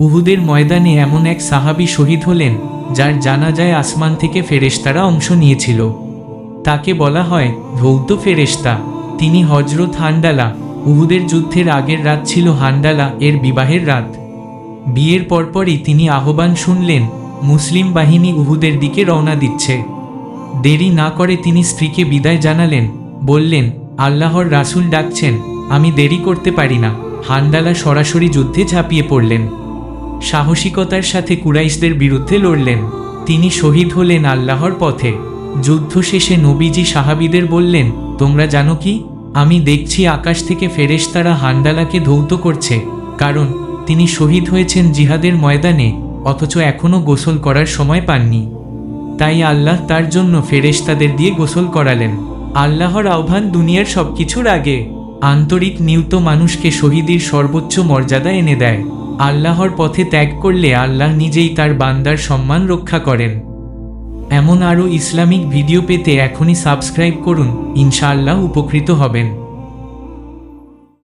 উহুদের ময়দানে এমন এক সাহাবী শহীদ হলেন, যার জানাজায় আসমান থেকে ফেরেশতারা অংশ নিয়েছিল। তাকে বলা হয় ভৌত ফেরেশতা। তিনি হজরত হান্ডালা। উহুদের যুদ্ধের আগের রাত ছিল হান্ডালা এর বিবাহের রাত। বিয়ের পরপরই তিনি আহ্বান শুনলেন, মুসলিম বাহিনী উহুদের দিকে রওনা দিচ্ছে। দেরি না করে তিনি স্ত্রীকে বিদায় জানালেন, বললেন, আল্লাহর রাসূল ডাকছেন, আমি দেরি করতে পারি না। হান্ডালা সরাসরি যুদ্ধে ঝাঁপিয়ে পড়লেন। সাহসিকতার সাথে কুরাইশদের বিরুদ্ধে লড়লেন। তিনি শহীদ হলেন আল্লাহর পথে। যুদ্ধ শেষে নবীজি সাহাবিদের বললেন, তোমরা জানো কি? আমি দেখছি আকাশ থেকে ফেরেশতারা হান্ডালাকে ধৌত করছে। কারণ তিনি শহীদ হয়েছেন জিহাদের ময়দানে, অথচ এখনও গোসল করার সময় পাননি। তাই আল্লাহ তার জন্য ফেরেশতাদের দিয়ে গোসল করালেন। আল্লাহর আহ্বান দুনিয়ার সবকিছুর আগে। আন্তরিক নিয়ত মানুষকে শহীদের সর্বোচ্চ মর্যাদা এনে দেয়। আল্লাহর পথে ত্যাগ করলে আল্লাহ নিজেই তার বান্দার সম্মান রক্ষা করেন। এমন আরও ইসলামিক ভিডিও পেতে এখনই সাবস্ক্রাইব করুন, ইনশাআল্লাহ উপকৃত হবেন।